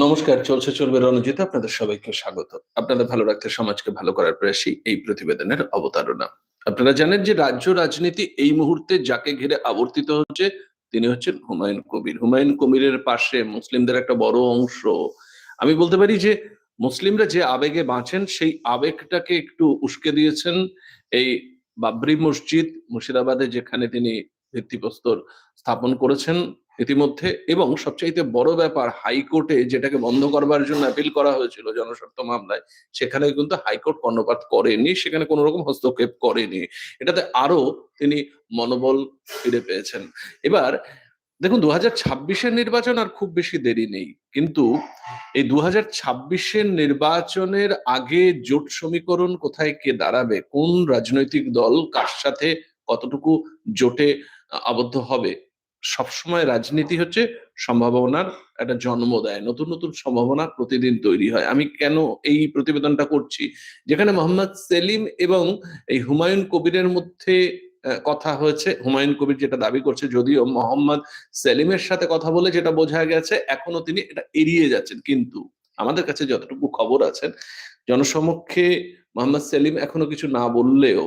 নমস্কার, চলছে চলবে রণজিৎ, আপনাদের সবাইকে স্বাগত। আপনাদের ভালো রাখতে সমাজকে ভালো করার প্রয়াসই এই প্রতিবেদনের অবতারণা। আপনারা জানেন যে রাজ্য রাজনীতি এই মুহূর্তে যাকে ঘিরে আবর্তিত হচ্ছে, তিনি হচ্ছেন হুমায়ুন কবির। হুমায়ুন কবিরের পাশে মুসলিমদের একটা বড় অংশ। আমি বলতে পারি যে মুসলিমরা যে আবেগে বাঁচেন, সেই আবেগটাকে একটু উস্কে দিয়েছেন এই বাবরি মসজিদ মুর্শিদাবাদে, যেখানে তিনি ভিত্তিপ্রস্তর স্থাপন করেছেন। ইতিমধ্যে। এবং সবচাইতে বড় ব্যাপার, হাইকোর্টে যেটাকে বন্ধ করবার জন্য অ্যাপিল করা হয়েছিল জনস্বার্থ মামলায়, সেখানে কিন্তু হাইকোর্ট কর্ণপাত করেনি, সেখানে কোনো রকম হস্তক্ষেপ করেনি। এটাতে আরও তিনি মনোবল ফিরে পেয়েছেন। এবার, দেখুন দু হাজার ছাব্বিশের নির্বাচন আর খুব বেশি দেরি নেই। কিন্তু এই দু হাজার ছাব্বিশের নির্বাচনের আগে জোট সমীকরণ কোথায়, কে দাঁড়াবে, কোন রাজনৈতিক দল কার সাথে কতটুকু জোটে আবদ্ধ হবে সবসময় রাজনীতি হচ্ছে সম্ভাবনার একটা জন্ম দেয় নতুন নতুন সম্ভাবনা প্রতিদিন তৈরি হয়। আমি কেন এই প্রতিবেদনটা করছি? যেখানে মোহাম্মদ সেলিম এবং এই হুমায়ুন কবিরের মধ্যে কথা হয়েছে। হুমায়ুন কবির যেটা দাবি করছে, যদিও মোহাম্মদ সেলিমের সাথে কথা বলে যেটা বোঝা গেছে, এখনও তিনি এটা এড়িয়ে যাচ্ছেন। কিন্তু আমাদের কাছে যতটুকু খবর আছেন জনসমক্ষে মোহাম্মদ সেলিম এখনও কিছু না বললেও,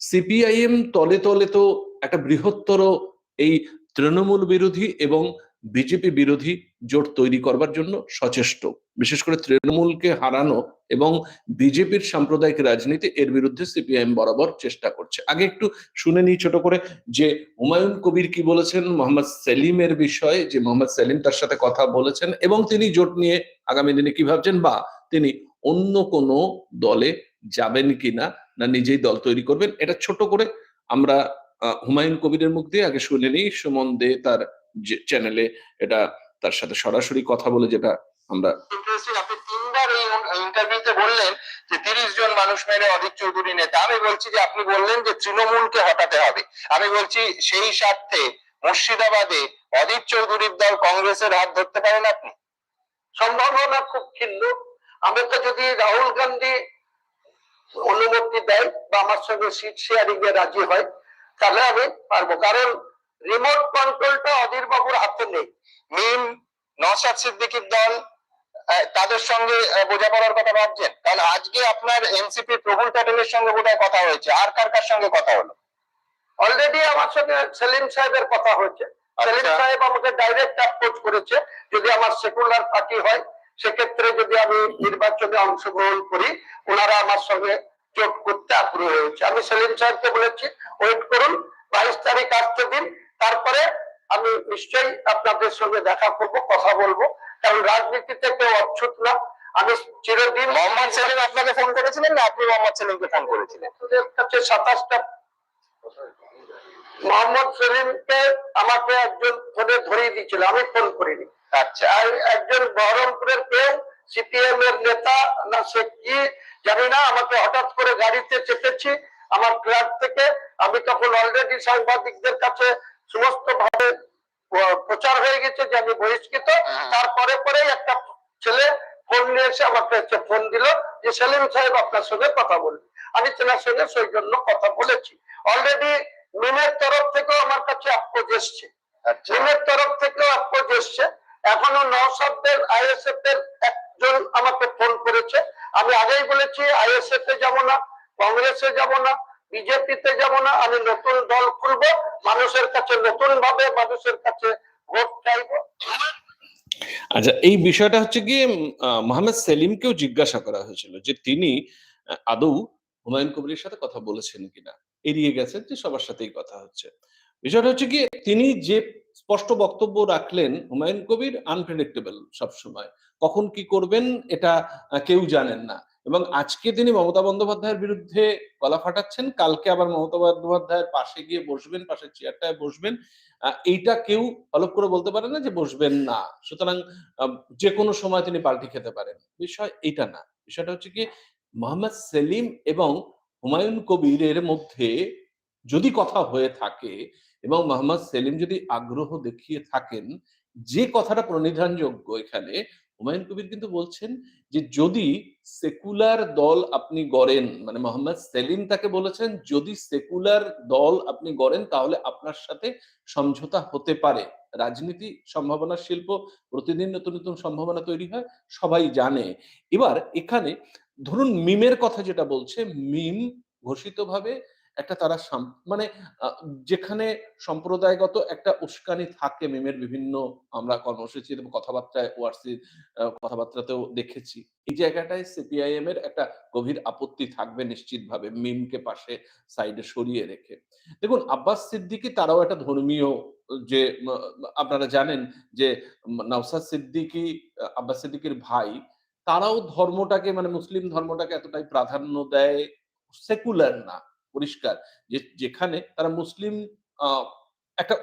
সিপিআইএম তলে তলে তো একটা বৃহত্তর এই তৃণমূল বিরোধী এবং বিজেপি বিরোধী জোট তৈরি করবার জন্য সচেষ্ট। বিশেষ করে তৃণমূলকে হারানো এবং বিজেপির সাম্প্রদায়িক রাজনীতি এর বিরুদ্ধে সিপিআইএম বরাবর চেষ্টা করছে। আগে একটু শুনে নিই ছোট করে যে হুমায়ুন কবির কি বলেছেন, মোহাম্মদ সেলিমের বিষয়ে, যে মোহাম্মদ সেলিম তার সাথে কথা বলেছেন এবং তিনি জোট নিয়ে আগামী দিনে কি ভাবছেন বা তিনি অন্য কোনো দলে যাবেন কিনা, না নিজেই দল তৈরি করবেন, এটা ছোট করে আমরা হুমায়ুন কবিরের মুখ দিয়ে আগে শুনে নিই। সুমন দে তার চ্যানেলে এটা তার সাথে সরাসরি কথা বলে যেটা আমরা আপনি তিনবার এই ইন্টারভিউতে বললেন যে তিরিশ জন মানুষ মেরে অধীর চৌধুরী নেতা। আমি বলছি যে আপনি বললেন যে তৃণমূলকে হটাতে হবে। আমি বলছি সেই স্বার্থে মুর্শিদাবাদে অধীর চৌধুরীর দল কংগ্রেসের হাত ধরতে পারেন আপনি? সম্ভাবনা খুব ক্ষীণ। আমাকে যদি রাহুল গান্ধী অনুমতি দেয় বা আমার সঙ্গে সিট শেয়ারিং এ রাজি হয় তাহলে আমি পারব। কারণ রিমোট কন্ট্রোলটা অধীর বাবুর হাতে নেই। মিম নওশাদ সিদ্দিকীর দল তাদের সঙ্গে বোঝাপড়ার কথা ভাবছেন। কারণ আজকে আপনার এনসিপি প্রফুল প্যাটেলের সঙ্গে বোধহয় কথা হয়েছে। আর কার কার সঙ্গে কথা হলো? অলরেডি আমার সঙ্গে সেলিম সাহেবের কথা হয়েছে। সেলিম আচ্ছা। সাহেব আমাকে ডাইরেক্ট অ্যাপ্রোচ করেছে। যদি আমার সেকুলার পার্টি হয় সেক্ষেত্রে যদি আমি নির্বাচনে অংশগ্রহণ করি ওনারা আমার সঙ্গে জোট করতে আগ্রহ হয়েছে। আমি সেলিম সাহেবকে বলেছি ওয়েট করুন বাইশ তারিখ আসতে দিন তারপরে আমি নিশ্চয়ই আপনাদের সঙ্গে দেখা করব কথা বলব। কারণ রাজনীতিতে কেউ অচ্ছুত না। আমি চিরদিন মোহাম্মদ সেলিম আপনাকে ফোন করেছিলেন না? আপনি মোহাম্মদ সেলিমকে ফোন করেছিলেন। কাছে সাতাশটা মোহাম্মদ সেলিমকে আমাকে একজন ফোনে ধরিয়ে দিয়েছিল। আমি ফোন করিনি। আচ্ছা। আর একজন বহরমপুরের কেউ সিপিএম এর নেতা না সে কি জানি না আমাকে হঠাৎ করে গাড়িতে চেপেছি আমার ফ্ল্যাট থেকে। আমি তখন অলরেডি সাংবাদিকদের কাছে সমস্ত ভাবে প্রচার হয়ে গেছে যে আমি বহিষ্কৃত। তারপরে পরেই একটা ছেলে ফোন নিয়ে এসে আমাকে ফোন দিল যে সেলিম সাহেব আপনার সঙ্গে কথা বলবে আমি তেনার সঙ্গে সেই জন্য কথা বলেছি। অলরেডি মিমের তরফ থেকেও আমার কাছে অ্যাপ্রোচ এসছে। আচ্ছা। চীনের তরফ থেকেও অ্যাপ্রোচ এসছে। এখনও নওসাদের আইএসএফ এর একজন আমাকে ফোন করেছে। আমি আগেই বলেছি আইএসএফ এ যাব না কংগ্রেসে যাব না বিজেপিতে যাব না আমি নতুন দল খুলবো মানুষের কাছে নতুন ভাবে মানুষের কাছে ভোট চাইব। আচ্ছা এই বিষয়টা হচ্ছে আহ, মোহাম্মদ সেলিমকেও জিজ্ঞাসা করা হয়েছিল যে তিনি আদৌ হুমায়ুন কবিরের সাথে কথা বলেছেন কিনা। এড়িয়ে গেছেন যে সবার সাথেই কথা হচ্ছে। বিষয়টা হচ্ছে কি তিনি যে স্পষ্ট বক্তব্য রাখলেন হুমায়ুন কবির আনপ্রেডিক্টেবল সবসময়। কখন কি করবেন এটা কেউ জানেন না। এবং আজকে তিনি মমতা বন্দ্যোপাধ্যায়ের বিরুদ্ধে গলা ফাটাচ্ছেন, কালকে আবার মমতা বন্দ্যোপাধ্যায়ের পাশে গিয়ে বসবেন, পাশের চেয়ারটায় বসবেন এইটা কেউ অলপ করে বলতে পারে না যে বসবেন না। সুতরাং যে কোনো সময় তিনি পাল্টি খেতে পারেন। বিষয় এটা না। বিষয়টা হচ্ছে কি, মোহাম্মদ সেলিম এবং হুমায়ুন কবিরের মধ্যে যদি কথা হয়ে থাকে এবং মোহাম্মদ সেলিম যদি আগ্রহ দেখিয়ে থাকেন, যে কথাটা প্রণিধানযোগ্য এখানে হুমায়ুন কবির কিন্তু বলছেন যে, যদি সেকুলার দল আপনি গড়েন মানে মোহাম্মদ সেলিম তাকে বলেছেন, যদি সেকুলার দল আপনি গড়েন, তাহলে আপনার সাথে সমঝোতা হতে পারে। রাজনীতি সম্ভাবনা শিল্প প্রতিদিন নতুন নতুন সম্ভাবনা তৈরি হয়, সবাই জানে। এবার এখানে ধরুন মিমের কথা যেটা বলছে, মিম ঘোষিতভাবে একটা তারা মানে যেখানে সম্প্রদায়গত একটা উস্কানি থাকে মিমের বিভিন্ন, আমরা কর্মসূচি এবং কথাবার্তায় ওআরসি কথাবার্তাতেও দেখেছি। এই জায়গাটায় সিপিআইএম এর একটা গভীর আপত্তি থাকবে নিশ্চিতভাবে মিমকে পাশে, সাইডে সরিয়ে রেখে। দেখুন, আব্বাস সিদ্দিকী তারাও একটা ধর্মীয়, যে আপনারা জানেন যে নওসাদ সিদ্দিকী, আব্বাস সিদ্দিকীর ভাই, তারাও ধর্মটাকে মানে মুসলিম ধর্মটাকে এতটাই প্রাধান্য দেয়, সেকুলার না। পরিষ্কার যে, যেখানে তারা মুসলিম একটা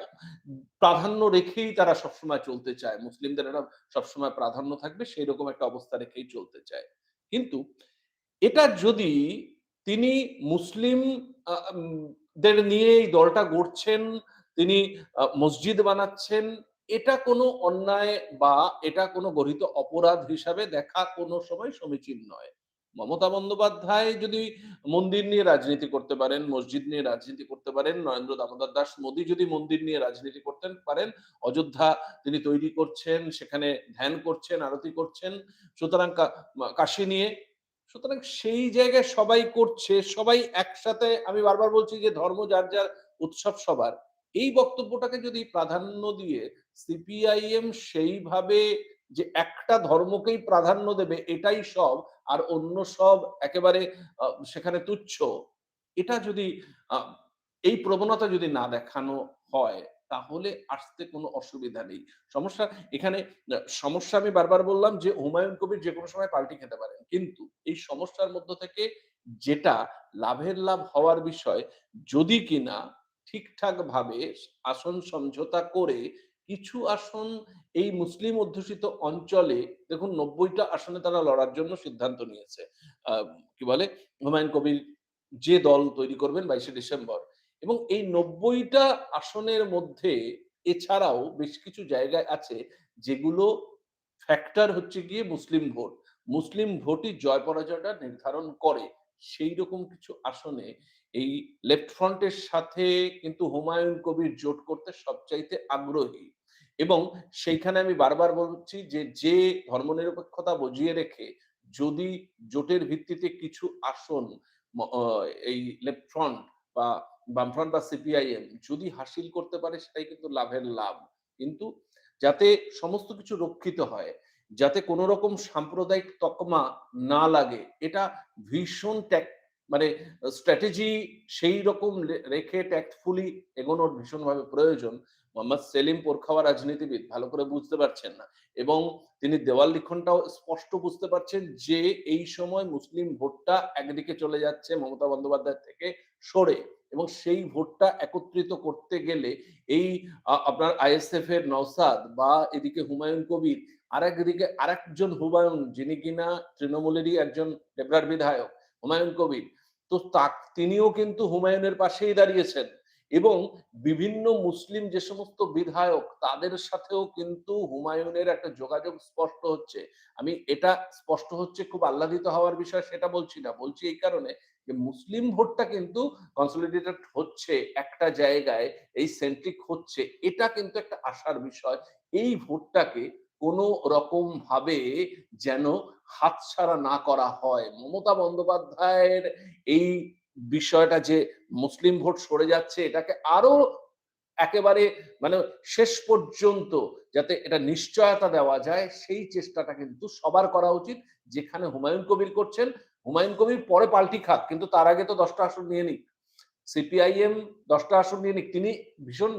প্রাধান্য রেখেই তারা সবসময় চলতে চায়। মুসলিমদের একটা সবসময় প্রাধান্য থাকবে সেই রকম একটা অবস্থা রেখেই চলতে চায়। কিন্তু এটা যদি তিনি মুসলিম দের নিয়ে এই দলটা গড়ছেন, তিনি মসজিদ বানাচ্ছেন, এটা কোনো অন্যায় বা এটা কোনো গঠিত অপরাধ হিসাবে দেখা কোনো সময় সমীচীন নয়। মমতা বন্দ্যোপাধ্যায় যদি মন্দির নিয়ে রাজনীতি করতে পারেন, মসজিদ নিয়ে রাজনীতি করতে পারেন, নরেন্দ্র দামোদর দাস মোদী যদি মন্দির নিয়ে রাজনীতি করতে পারেন, অযোধ্যা তিনি তৈরি করছেন, সেখানে ধ্যান করছেন, আরতি করছেন, সুতরাং কাশি নিয়ে, সুতরাং সেই জায়গায় সবাই করছে, সবাই একসাথে, আমি বারবার বলছি যে ধর্ম যার যার উৎসব সবার, এই বক্তব্যটাকে যদি প্রাধান্য দিয়ে সিপিআইএম সেইভাবে যে একটা ধর্মকেই প্রাধান্য দেবে, এটাই সব, আর অন্য সব একেবারে সেখানে তুচ্ছ। এটা যদি এই প্রবণতা যদি না দেখানো হয়, তাহলে আসতে কোনো অসুবিধা নেই। সমস্যা, এখানে সমস্যা আমি বারবার বললাম যে হুমায়ুন কবির যে কোনো সময় পাল্টি খেতে পারেন। কিন্তু এই সমস্যার মধ্য থেকে যেটা লাভের লাভ হওয়ার বিষয়, যদি কিনা ঠিকঠাক ভাবে আসন সমঝোতা করে কিছু আসন এই মুসলিম অধ্যুষিত অঞ্চলে, দেখুন নব্বইটা আসনে তারা লড়ার জন্য সিদ্ধান্ত নিয়েছে। কি বলে? হুমায়ুন কবির যে দল তৈরি করবেন বাইশে ডিসেম্বর। এবং এই নব্বইটা আসনের মধ্যে এছাড়াও বেশ কিছু জায়গায় আছে যেগুলো ফ্যাক্টর হচ্ছে গিয়ে মুসলিম ভোট। মুসলিম ভোটই জয় পরাজয়টা নির্ধারণ করে। সেই রকম কিছু আসনে এই লেফট ফ্রন্টের সাথে কিন্তু হুমায়ুন কবির জোট করতে সবচাইতে আগ্রহী। এবং সেইখানে আমি বারবার বলছি যে যে ধর্মনিরপেক্ষতা বজিয়ে রেখে যদি জোটের ভিত্তিতে কিছু আসন এই লেফট ফ্রন্ট বা বামফ্রন্ট বা সিপিআইএম যদি হাসিল করতে পারে সেটাই কিন্তু লাভের লাভ। কিন্তু যাতে সমস্ত কিছু রক্ষিত হয় যাতে কোনো রকম সাম্প্রদায়িক তকমা না লাগে। এটা ভীষণ ট্যাক মানে স্ট্র্যাটেজি সেই রকম রেখে ট্যাক্টফুলি এগোনোর ভীষণভাবে প্রয়োজন। মোহাম্মদ সেলিম পোরখাওয়া রাজনীতিবিদ, ভালো করে বুঝতে পারছেন না। এবং তিনি দেওয়াল লিখনটাও স্পষ্ট বুঝতে পারছেন যে এই সময় মুসলিম ভোটটা একদিকে চলে যাচ্ছে মমতা বন্দ্যোপাধ্যায় থেকে সরে এবং সেই ভোটটা একত্রিত করতে গেলে এই আপনার আইএসএফ এর নওসাদ বা এদিকে হুমায়ুন কবির আর একদিকে আর একজন হুমায়ুন যিনি কিনা তৃণমূলেরই একজন ডেবরার বিধায়ক, হুমায়ুন কবির, তো তা, তিনিও কিন্তু হুমায়ুনের পাশেই দাঁড়িয়েছেন। এবং বিভিন্ন মুসলিম যে সমস্ত বিধায়ক, তাদের সাথেও কিন্তু হুমায়ুনের একটা যোগাযোগ স্পষ্ট হচ্ছে। আমি এটা স্পষ্ট হচ্ছে খুব আহ্লাদিত হওয়ার বিষয়, সেটা বলছি না। বলছি এই কারণে যে মুসলিম ভোটটা কিন্তু কনসলিডেটেড হচ্ছে, একটা জায়গায় এই সেন্ট্রিক হচ্ছে, এটা কিন্তু একটা আশার বিষয়। এই ভোটটাকে কোনো রকম ভাবে যেন হাতছাড়া না করা হয়। মমতা বন্দ্যোপাধ্যায়ের এই বিষয়টা যে মুসলিম ভোট সরে যাচ্ছে, এটাকে আরও একেবারে মানে শেষ পর্যন্ত যাতে এটা নিশ্চয়তা দেওয়া যায়, সেই চেষ্টাটা কিন্তু সবার করা উচিত। যেখানে হুমায়ুন কবির করছেন, হুমায়ুন কবির পরে পাল্টি খাক, কিন্তু তার আগে তো দশটা আসন নিয়ে নিক। সিপিআইএম দশটা আসন নিয়ে নিক। তিনি ভীষণ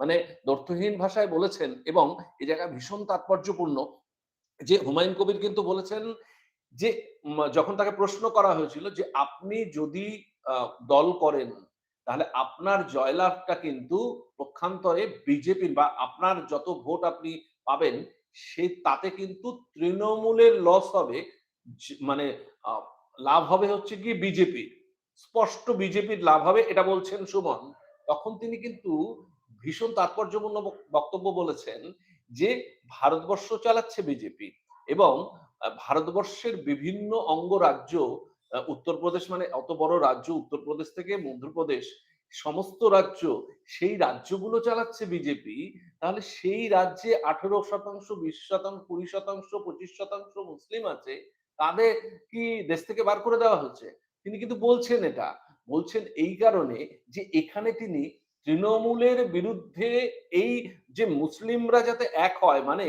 মানে দর্থহীন ভাষায় বলেছেন এবং এ জায়গা ভীষণ তাৎপর্যপূর্ণ যে হুমায়ুন কবির কিন্তু বলেছেন যে যখন তাকে প্রশ্ন করা হয়েছিল যে, আপনি যদি দল করেন, তাহলে আপনার জয়লাভটা কিন্তু পক্ষান্তরে বিজেপির বা আপনার যত ভোট আপনি পাবেন, সে তাতে কিন্তু তৃণমূলের লস হবে মানে লাভ হবে হচ্ছে কি বিজেপির স্পষ্ট বিজেপির লাভ হবে, এটা বলছেন সুমন। তখন তিনি কিন্তু ভীষণ তাৎপর্যপূর্ণ বক্তব্য বলেছেন যে, ভারতবর্ষ চালাচ্ছে বিজেপি এবং ভারতবর্ষের বিভিন্ন অঙ্গরাজ্য উত্তরপ্রদেশ মানে অত বড় রাজ্য উত্তরপ্রদেশ থেকে মধ্যপ্রদেশ, সমস্ত রাজ্য, সেই রাজ্যগুলো চালাচ্ছে বিজেপি, তাহলে সেই রাজ্যে আঠেরো শতাংশ, বিশ শতাংশ, কুড়ি শতাংশ, পঁচিশ শতাংশ মুসলিম আছে, তাদের কি দেশ থেকে বার করে দেওয়া হচ্ছে? তিনি কিন্তু বলছেন এটা, বলছেন এই কারণে যে এখানে তিনি তৃণমূলের বিরুদ্ধে এই যে মুসলিমরা যাতে এক হয় মানে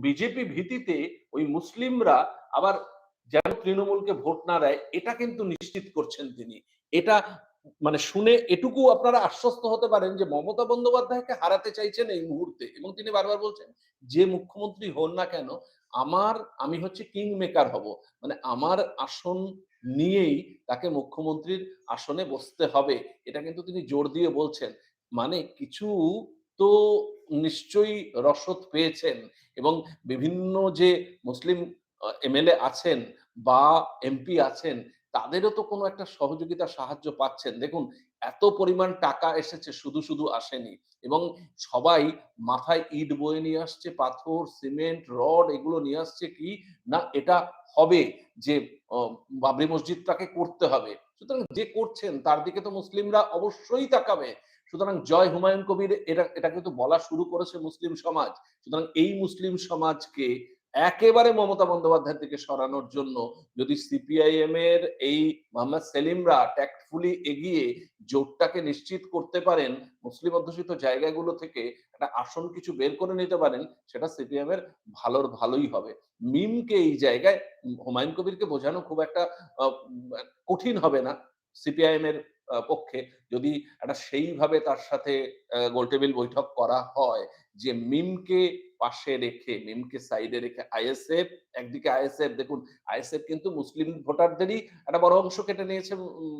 বিজেপি ভীতিতে ওই মুসলিমরা আবার যেন তৃণমূলকে ভোট না দেয়, এটা কিন্তু নিশ্চিত করছেন তিনি। এটা মানে শুনে এটুকু আপনারা আশ্বস্ত হতে পারেন যে মমতা বন্দ্যোপাধ্যায়কে হারাতে চাইছেন এই মুহূর্তে এবং তিনি বারবার বলছেন, যে মুখ্যমন্ত্রী হন না কেন, আমার, আমি হচ্ছে কিং মেকার হব। মানে আমার আসন নিয়েই তাকে মুখ্যমন্ত্রীর আসনে বসতে হবে, এটা কিন্তু তিনি জোর দিয়ে বলছেন। মানে কিছু তো নিশ্চয়ই রসদ পেয়েছেন এবং বিভিন্ন যে মুসলিম এমএলএ আছেন বা এমপি আছেন, তাদেরও তো কোনো একটা সহযোগিতা সাহায্য পাচ্ছেন। দেখুন, এত পরিমাণ টাকা এসেছে, শুধু শুধু আসেনি। এবং সবাই মাথায় ইট বয়ে নিয়ে আসছে, পাথর, সিমেন্ট, রড, এগুলো নিয়ে আসছে কি, না, এটা হবে যে বাবরি মসজিদটাকে করতে হবে। সুতরাং যে করছেন, তার দিকে তো মুসলিমরা অবশ্যই তাকাবে। সুতরাং জয় হুমায়ুন কবির এটা এটা কিন্তু বলা শুরু করেছে মুসলিম সমাজ। সুতরাং এই মুসলিম সমাজকে একেবারে মমতা বন্দ্যোপাধ্যায় থেকে সরানোর জন্য যদি সিপিআইএম এর এই মোহাম্মদ সেলিমরা ট্যাক্টফুলি এগিয়ে জোটটাকে নিশ্চিত করতে পারেন, মুসলিম অধ্যুষিত জায়গাগুলো থেকে একটা আসন কিছু বের করে নিতে পারেন, সেটা সিপিএম এর ভালোর ভালোই হবে। মিমকে এই জায়গায় হুমায়ুন কবিরকে বোঝানো খুব একটা কঠিন হবে না সিপিআইএম এর পক্ষে। যদি একটা সেইভাবে তার সাথে গোলটেবিল বৈঠক করা হয় যে মিমকে পাশে রেখে মিমকে সাইডে রেখে আইএসএফ, একদিকে আইএসএফ, দেখুন আইএসএফ কিন্তু মুসলিম ভোটারদেরই একটা বড় অংশ কেটে নিয়েছে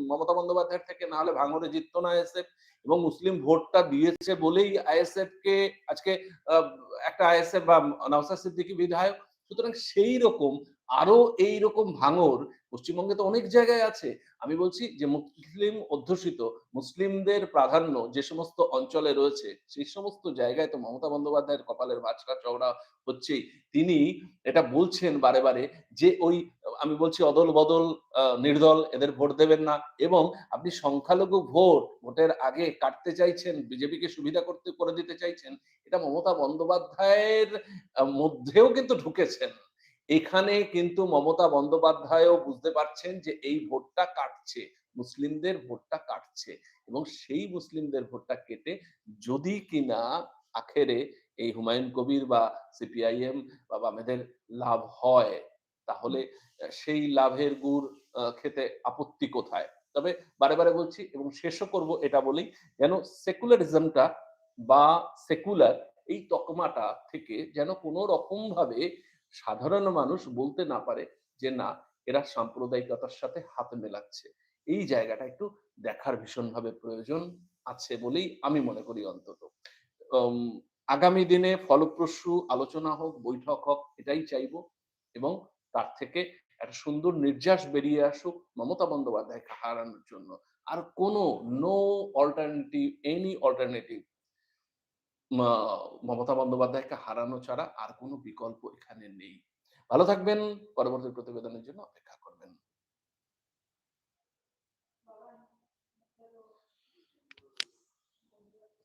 মমতা বন্দ্যোপাধ্যায়ের থেকে না হলে ভাঙরে জিততো না আইএসএফ এবং মুসলিম ভোটটা দিয়েছে বলেই আইএসএফ কে আজকে একটা আইএসএফ বা নওসাদ সিদ্দিকী বিধায়ক। সুতরাং সেই রকম আরও এই রকম ভাঙর পশ্চিমবঙ্গে তো অনেক জায়গায় আছে। আমি বলছি যে মুসলিম অধ্যুষিত, মুসলিমদের প্রাধান্য যে সমস্ত অঞ্চলে রয়েছে, সেই সমস্ত জায়গায় তো মমতা বন্দ্যোপাধ্যায়ের কপালের বাছটা চওড়া হচ্ছেই। তিনি এটা বলছেন বারে বারে যে ওই, আমি বলছি অদল বদল নির্দল, এদের ভোট দেবেন না। এবং আপনি সংখ্যালঘু ভোট, ভোটের আগে কাটতে চাইছেন, বিজেপিকে সুবিধা করতে, করে দিতে চাইছেন, এটা মমতা বন্দ্যোপাধ্যায়ের মধ্যেও কিন্তু ঢুকেছেন। এখানে কিন্তু মমতা বন্দ্যোপাধ্যায়ও বুঝতে পারছেন যে এই ভোটটা কাটছে, মুসলিমদের ভোটটা কাটছে এবং সেই মুসলিমদের ভোটটা কেটে যদি কিনা আখেরে এই হুমায়ুন কবির বা সিপিআইএম বা বামেদের লাভ হয়, তাহলে সেই লাভের গুড় খেতে আপত্তি কোথায়? তবে বারে বারে বলছি এবং শেষও করব এটা বলেই, যেন সেকুলারিজমটা বা সেকুলার এই তকমাটা থেকে যেন কোনো রকম ভাবে সাধারণ মানুষ বলতে না পারে যে, না, এরা সাম্প্রদায়িকতার সাথে হাত মেলাচ্ছে। এই জায়গাটা একটু দেখার ভীষণভাবে প্রয়োজন আছে বলেই আমি মনে করি অন্তত। আগামী দিনে ফলপ্রসূ আলোচনা হোক, বৈঠক হোক, এটাই চাইব এবং তার থেকে একটা সুন্দর নির্যাস বেরিয়ে আসুক মমতা বন্দ্যোপাধ্যায়কে হারানোর জন্য। আর কোনো no alternative any alternative Mamata বন্দ্যোপাধ্যায়কে হারানো ছাড়া আর কোনো বিকল্প এখানে নেই ভালো থাকবেন, পরবর্তী প্রতিবেদনের জন্য অপেক্ষা।